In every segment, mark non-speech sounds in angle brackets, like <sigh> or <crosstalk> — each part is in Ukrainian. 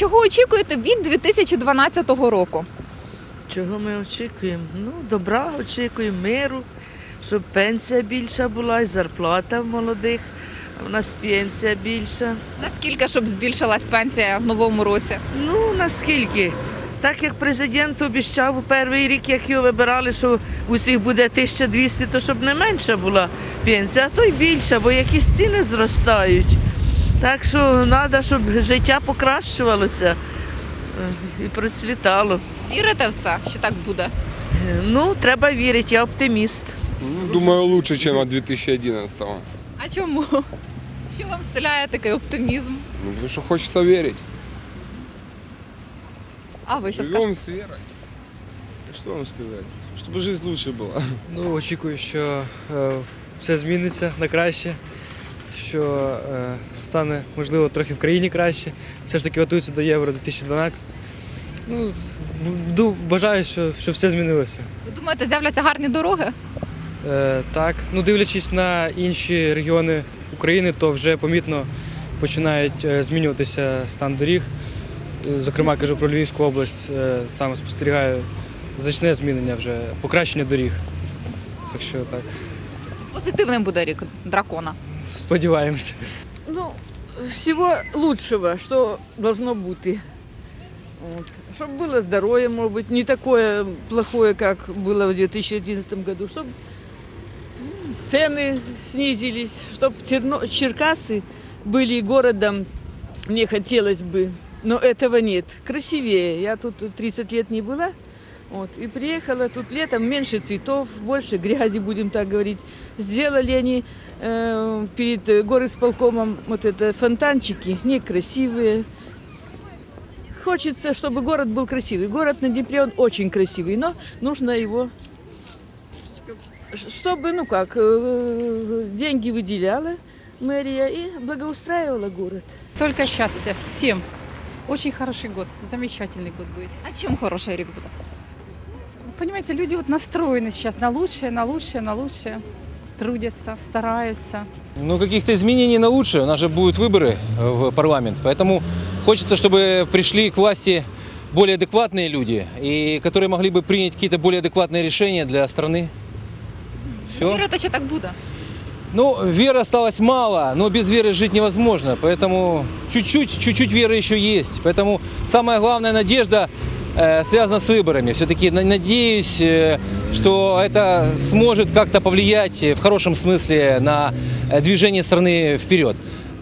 чого очікуєте від 2012 року? Чого ми очікуємо? Ну, добра очікуємо, миру, щоб пенсія більша була і зарплата в молодих. В нас пенсія більша. Наскільки щоб збільшилась пенсія в новому році? Ну, наскільки? Так як президент обіцяв у перший рік, як його вибирали, що усіх буде 1200, то щоб не менша була пенсія, а то й більша, бо якісь ціни зростають. Так що треба, щоб життя покращувалося е, і процвітало. Вірите в це, що так буде? Е, Ну, треба вірити, я оптиміст. Ну, Думаю, лучше, чем от 2011-го. А чому? Що вам вселяє такий оптимізм? Ну, потому что хочется верить. А ви що скажете? Живем с верой. Що вам сказати? Щоб життя лучше була. Ну, очікую, що е, все зміниться на краще, що е, стане, можливо, трохи в країні краще. Все ж таки готуються до Євро 2012. Ну, бажаю, що, щоб все змінилося. Ви думаєте, з'являться гарні дороги? Е, так, ну дивлячись на інші регіони України, то вже помітно починають е, змінюватися стан доріг. Зокрема, кажу про Львівську область, е, там спостерігаю значне змінення вже, покращення доріг. Так що так, Позитивним буде рік дракона сподіваємося. Ну, всего лучшего, что должно быть. Вот. Чтобы было здоровье, может быть, не такое плохое, как было в 2011 году, чтобы цены снизились, чтобы Черкасы были городом, мне хотелось бы, но этого нет. Красивее. Я тут 30 лет не была, вот, и приехала тут летом, меньше цветов, больше грязи, будем так говорить. Сделали они э, перед э, горосполкомом вот это фонтанчики, некрасивые. Хочется, чтобы город был красивый. Город на Днепре, он очень красивый, но нужно его, чтобы, ну как, э, деньги выделяла мэрия и благоустраивала город. Только счастья всем. Очень хороший год, замечательный год будет. А чим хороший рік буде? Понимаете, люди вот настроены сейчас на лучшее, на лучшее, на лучшее. Трудятся, стараются. Ну, каких-то изменений на лучшее. У нас же будут выборы э, в парламент. Поэтому хочется, чтобы пришли к власти более адекватные люди, и которые могли бы принять какие-то более адекватные решения для страны. Все. Вірите, що так буде? Ну, веры осталось мало, но без веры жить невозможно. Поэтому чуть-чуть, чуть-чуть веры еще есть. Поэтому самая главная надежда э, связана с выборами. Все-таки надеюсь, э, что это сможет как-то повлиять э, в хорошем смысле на э, движение страны вперед.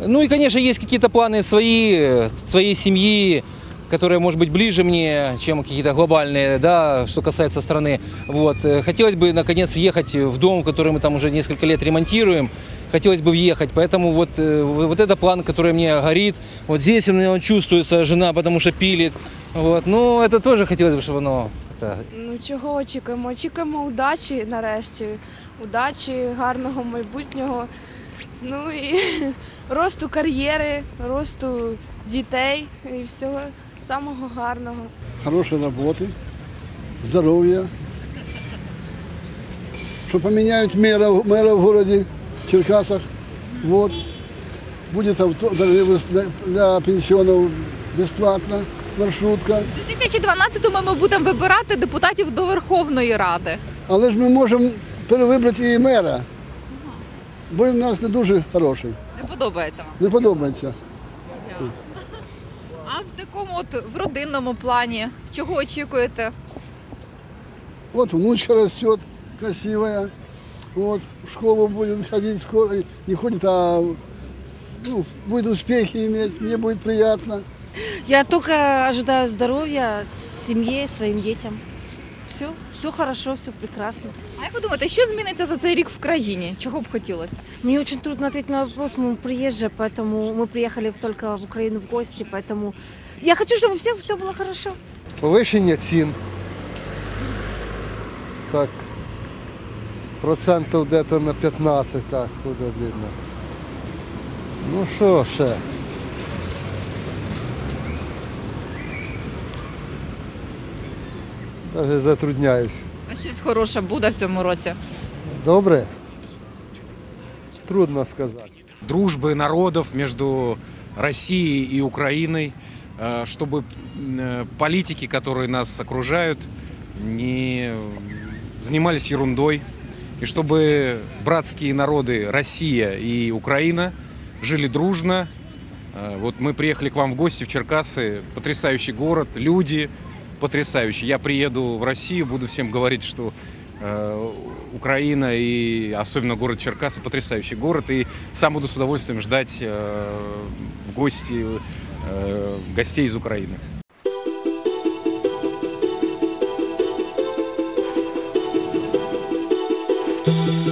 Ну и, конечно, есть какие-то планы свои, э, своей семьи, которые, может быть, ближе мне, чем какие-то глобальные, да, что касается страны. Вот. Э, Хотелось бы, наконец, въехать в дом, который мы там уже несколько лет ремонтируем. Хотелось бы въехать, поэтому вот, э, вот это план, который мне горит. Вот здесь у меня чувствуется жена, потому что пилит. Вот. Ну, это тоже хотелось бы, чтобы оно... это, Ну чого очікуємо? Очікуємо удачі нарешті, удачі, гарного майбутнього. Ну і <laughs> росту кар'єри, росту дітей і всього самого гарного. хорошей работы, здоровья, что поменяют мэра, мэра в городе Черкасах. Вот. Будет авто даже для, для пенсионов бесплатно, маршрутка. У 2012-му ми будемо вибирати депутатів до Верховної Ради. Але ж ми можемо перевибрати і мера, бо він у нас не дуже хороший. Не подобається вам. Не подобається. А в такому от в родинному плані, чого очікуєте? Вот внучка растет, красивая. Вот, в школу будет ходить скоро, не ходит, а ну, будет успехи иметь, мне будет приятно. Я только ожидаю здоровья семье, своим детям Все, все хорошо, все прекрасно. А як ви думаєте, що зміниться за цей рік в країні? Чого б хотілося? Мне очень трудно ответить на вопрос, мы приезжие, поэтому мы приехали только в Украину в гости, поэтому я хочу, чтобы всем все было хорошо. Повищення цін. Так, процентів десь на 15, так, буде видно. Ну що ще? Даже затрудняюсь. А щось хороше буде в цьому році? Добре? Трудно сказати. дружбы народов между Россией и Украиной. э, чтобы э, политики, которые нас окружают, не занимались ерундой, и чтобы братские народы Россия и Украина жили дружно. Э, Вот мы приехали к вам в гости в Черкасы, потрясающий город, люди потрясающие. Я приеду в Россию, буду всем говорить, что э, Украина и особенно город Черкасы потрясающий город, и сам буду с удовольствием ждать э, в гости э, гостей из Украины. Thank